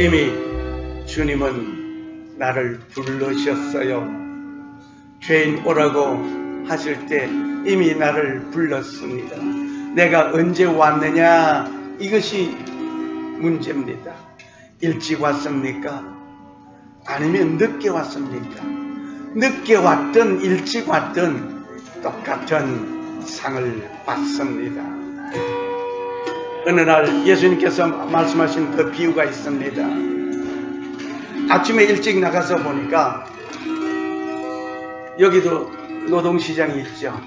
이미 주님은 나를 부르셨어요. 죄인 오라고 하실 때 이미 나를 불렀습니다. 내가 언제 왔느냐? 이것이 문제입니다. 일찍 왔습니까? 아니면 늦게 왔습니까? 늦게 왔든 일찍 왔든 똑같은 상을 받습니다. 어느 날 예수님께서 말씀하신 그 비유가 있습니다. 아침에 일찍 나가서 보니까 여기도 노동시장이 있죠.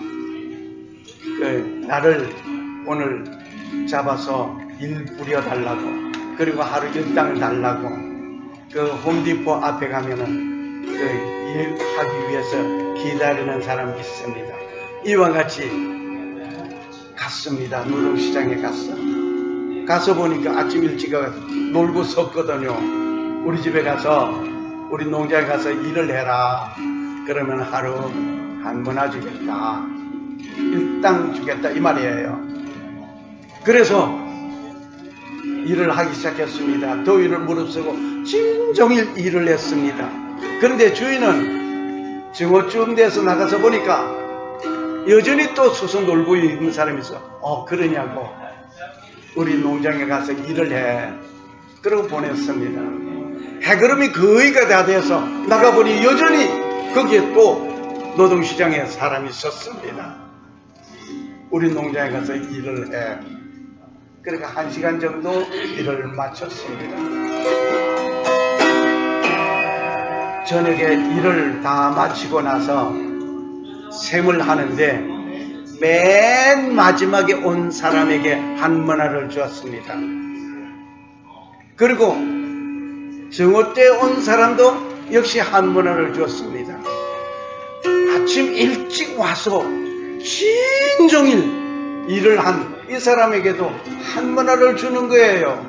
그 나를 오늘 잡아서 일 부려달라고 그리고 하루 일당을 달라고 그 홈디포 앞에 가면은 그 일하기 위해서 기다리는 사람이 있습니다. 이와 같이 갔습니다. 노동시장에 갔어. 가서 보니까 아침 일찍 놀고 섰거든요. 우리 집에 가서 우리 농장에 가서 일을 해라. 그러면 하루 한 번아 주겠다. 일당 주겠다 이 말이에요. 그래서 일을 하기 시작했습니다. 더위를 무릅쓰고 진종일 일을 했습니다. 그런데 주인은 증오쯤 돼서 나가서 보니까 여전히 또 서서 놀고 있는 사람이 있어. 어, 그러냐고. 우리 농장에 가서 일을 해. 그러고 보냈습니다. 해그름이 거의가 다 돼서 나가보니 여전히 거기에 또 노동시장에 사람이 있었습니다. 우리 농장에 가서 일을 해. 그러니까 한 시간 정도 일을 마쳤습니다. 저녁에 일을 다 마치고 나서 셈을 하는데 맨 마지막에 온 사람에게 한 문화를 주었습니다. 그리고 정오 때 온 사람도 역시 한 문화를 주었습니다. 아침 일찍 와서 신종일 일을 한 이 사람에게도 한 문화를 주는 거예요.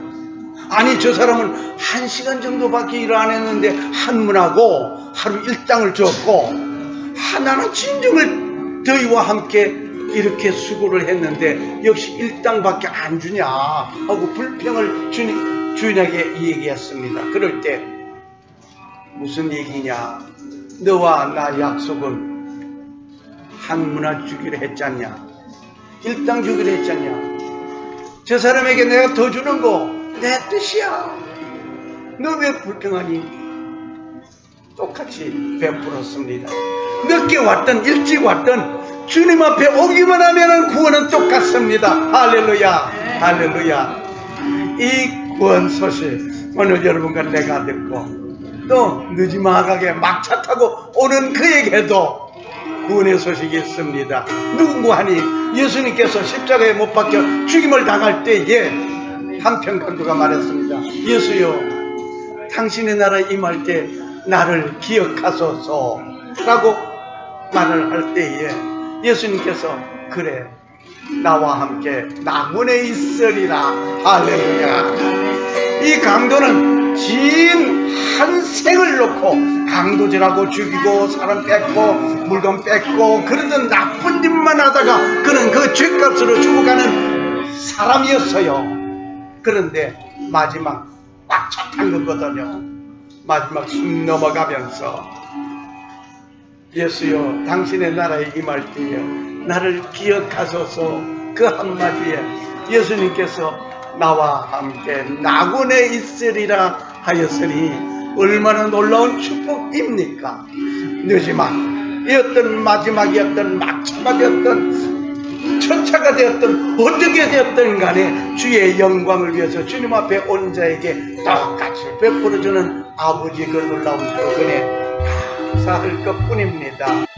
아니 저 사람은 한 시간 정도밖에 일 안 했는데 한 문하고 하루 일당을 줬고 하나는 진정을 더위와 함께 이렇게 수고를 했는데 역시 일당밖에 안 주냐 하고 불평을 주인, 주인에게 얘기했습니다. 그럴 때 무슨 얘기냐? 너와 나 약속은 한 문화 주기로 했잖냐? 일당 주기로 했잖냐? 저 사람에게 내가 더 주는 거 내 뜻이야. 너 왜 불평하니? 똑같이 베풀었습니다. 늦게 왔든 일찍 왔든 주님 앞에 오기만 하면 구원은 똑같습니다 할렐루야 할렐루야 이 구원 소식 오늘 여러분과 내가 듣고 또 늦지막하게 막차 타고 오는 그에게도 구원의 소식이 있습니다. 누군가 하니 예수님께서 십자가에 못 박혀 죽임을 당할 때에 한편 강도가 말했습니다. 예수여, 당신의 나라에 임할 때 나를 기억하소서 라고 말을 할 때에 예수님께서 그래 나와 함께 나문에 있으리라. 할렐루야. 이 강도는 진한 생을 놓고 강도질하고 죽이고 사람 뺏고 물건 뺏고 그러던 나쁜 짓만 하다가 그는 그 죄값으로 죽어가는 사람이었어요. 그런데 마지막 막차 탄 거거든요 마지막 숨 넘어가면서 예수여 당신의 나라에 임할 때에 나를 기억하소서. 그 한마디에 예수님께서 나와 함께 낙원에 있으리라 하였으니 얼마나 놀라운 축복입니까? 늦지마 이 어떤 마지막이었던 막차가 되었던 천차가 되었던 어떻게 되었던 간에 주의 영광을 위해서 주님 앞에 온 자에게 똑같이 베풀어주는 아버지의 그 놀라운 그 은혜 감사할 것 뿐입니다.